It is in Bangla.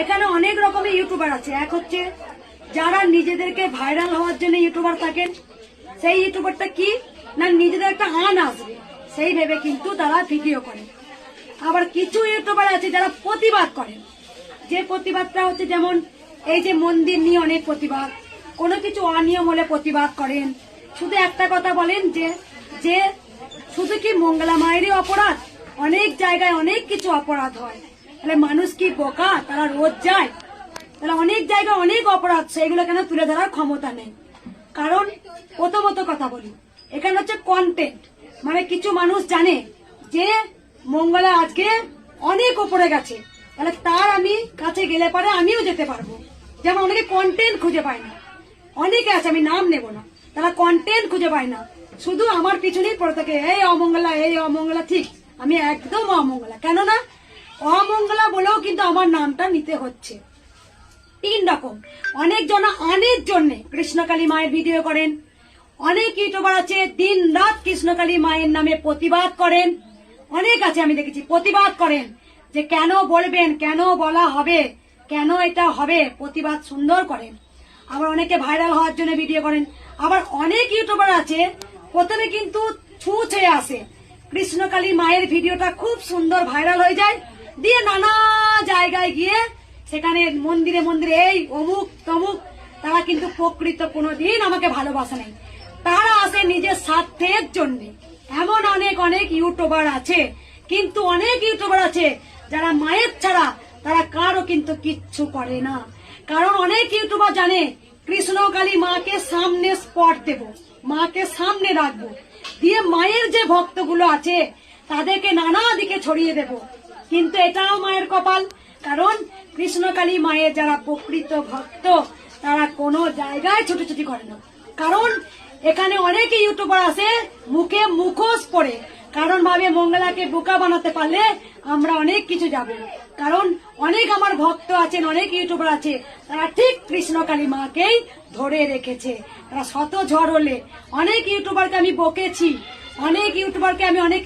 এখানে অনেক রকমের ইউটিউবার আছে। এক হচ্ছে যারা নিজেদেরকে ভাইরাল হওয়ার জন্য ইউটিউবার থাকেন। সেই ইউটিউবারটা কি? না, নিজেদের একটা আন আসবে সেই ভেবে কিন্তু তারা ভিডিও করে। আবার কিছু ইউটিউবার আছে যারা প্রতিবাদ করেন যে প্রতিবাদটা হচ্ছে যেমন এই যে মন্দির নিয়ে অনেক প্রতিবাদ, কোনো কিছু অনিয়ম হলে প্রতিবাদ করেন। শুধু একটা কথা বলেন যে যে শুধু কি মঙ্গলা মায়েরই অপরাধ? অনেক জায়গায় অনেক কিছু অপরাধ হয়। তাহলে মানুষ কি বোকা? তারা রোজ যায়। তাহলে অনেক জায়গায় অনেক অপরাধ সেগুলো কেন তুলে ধরার ক্ষমতা নেই? কারণ, প্রথমত কথা বলি, এখানে হচ্ছে কন্টেন্ট মানে কিছু মানুষ জানে যে মঙ্গলা আজকে অনেক ওপরে গেছে। তাহলে তার আমি কাছে গেলে পারে আমিও যেতে পারব। যেমন অনেকে কন্টেন্ট খুঁজে পায় না। অনেকে আছে, আমি নাম নেব না। তারা কন্টেন্ট খুঁজে পায় না। শুধু আমার পিছনেই পড়ে থাকে, এই অমঙ্গলা এই অমঙ্গলা। ঠিক, আমি একদম অমঙ্গলা। কেননা অমঙ্গলা বলেও কিন্তু আমার নামটা নিতে হচ্ছে। তিন রকম। অনেক জন অনেক জন্যে কৃষ্ণকালী মায়ের ভিডিও করেন। অনেক ইউটিউবার আছে, দিন রাত কৃষ্ণকালী মায়ের নামে প্রতিবাদ করেন। অনেক আছে, আমি দেখেছি, প্রতিবাদ করেন যে কেন বলবেন, কেন বলা হবে, কেন এটা হবে, প্রতিবাদ সুন্দর করেন। আবার অনেকে ভাইরাল হওয়ার জন্য ভিডিও করেন। আবার অনেক ইউটিউবার আছে, প্রথমে কিন্তু ছুঁচে আসে। কৃষ্ণকালী মায়ের ভিডিওটা খুব সুন্দর ভাইরাল হয়ে যায়। দিয়ে নানা জায়গায় গিয়ে সেখানে মন্দিরে মন্দিরে এই অমুক, তমুক, তারা কিন্তু প্রকৃত কোনোদিন আমাকে ভালোবাসে নাই। তারা আসে নিজের স্বার্থের জন্য। এমন অনেক অনেক ইউটিউবার আছে, কিন্তু অনেক ইউটিউবার আছে যারা মায়ের ছাড়া তারা কারও কিন্তু কিচ্ছু করে না। কারণ অনেক ইউটিউবার জানে, কৃষ্ণ কালী মাকে সামনে স্পট দেব, মাকে সামনে রাখব। দিয়ে মায়ের যে ভক্তগুলো আছে, তাদেরকে নানা দিকে ছড়িয়ে দেব। কিন্তু এটাও মায়ের কপাল। কারণ কৃষ্ণকালী মায়ের যারা প্রকৃত ভক্ত, তারা কোনো জায়গায় ছুটোছুটি করে না। কারণ এখানে অনেক ইউটিউবার আছে, মুখে মুখোশ পরে। কারণ ভাবে মঙ্গলাকে বোকা বানাতে পারলে আমরা অনেক কিছু যাব। কারণ অনেক আমার ভক্ত আছেন, অনেক ইউটিউবার আছে, তারা ঠিক কৃষ্ণকালী মাকেই ধরে রেখেছে। তারা শত ঝড় হলে অনেক ইউটিউবারকে আমি বকেছি, অনেক ইউটিউবারকে আমি অনেক